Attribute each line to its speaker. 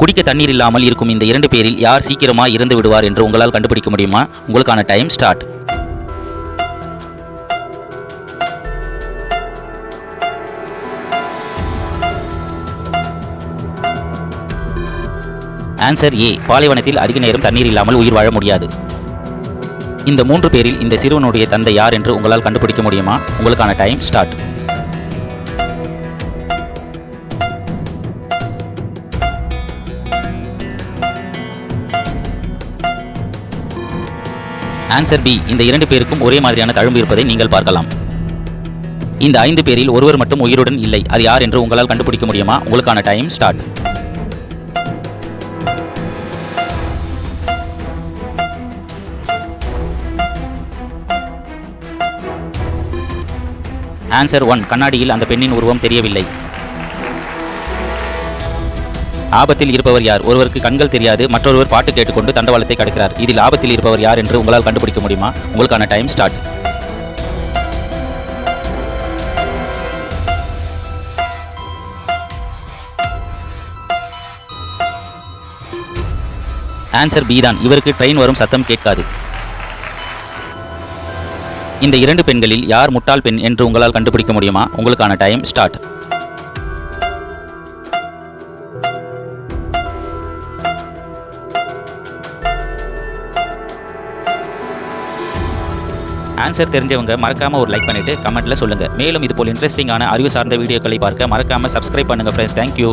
Speaker 1: குடிக்க தண்ணீர் இல்லாமல் இருக்கும் இந்த இரண்டு பேரில் யார் சீக்கிரமா இறந்து விடுவார் என்று உங்களால் கண்டுபிடிக்க முடியுமா? உங்களுக்கான டைம் ஸ்டார்ட் ஆன்சர் ஏ பாலைவனத்தில் அதிக நேரம் தண்ணீர் இல்லாமல் உயிர் வாழ முடியாது. இந்த மூன்று பேரில் இந்த சிறுவனுடைய தந்தை யார் என்று உங்களால் கண்டுபிடிக்க முடியுமா? உங்களுக்கான டைம் ஸ்டார்ட் ஆன்சர் பி இந்த இரண்டு பேருக்கும் ஒரே மாதிரியான தழும்பு இருப்பதை நீங்கள் பார்க்கலாம். இந்த ஐந்து பேரில் ஒருவர் மட்டும் உயிருடன் இல்லை. அது யார் என்று உங்களால் கண்டுபிடிக்க முடியுமா? உங்களுக்கான டைம் ஸ்டார்ட் ஆன்சர் ஒன் கண்ணாடியில் அந்த பெண்ணின் உருவம் தெரியவில்லை. ஆபத்தில் இருப்பவர் யார்? ஒருவருக்கு கண்கள் தெரியாது மற்றொருவர் பாட்டு கேட்டுக்கொண்டு தண்டவாளத்தை கடக்கிறார். இதில் ஆபத்தில் இருப்பவர் யார் என்று உங்களால் கண்டுபிடிக்க முடியுமா? உங்களுக்கான டைம் ஸ்டார்ட் ஆன்சர் பி தான். இவருக்கு ட்ரெயின் வரும் சத்தம் கேட்காது. இந்த இரண்டு பெண்களில் யார் முட்டாள் பெண் என்று உங்களால் கண்டுபிடிக்க முடியுமா? உங்களுக்கான டைம் ஸ்டார்ட் ஆன்சர் தெரிஞ்சவங்க மறக்காம ஒரு லைக் பண்ணிட்டு கமெண்ட்ல சொல்லுங்க. மேலும் இது போல் இன்ட்ரெஸ்டிங்கான அறிவு சார்ந்த வீடியோக்களை பார்க்க மறக்காம சப்ஸ்கிரைப் பண்ணுங்க ஃப்ரெண்ட்ஸ் தேங்க்யூ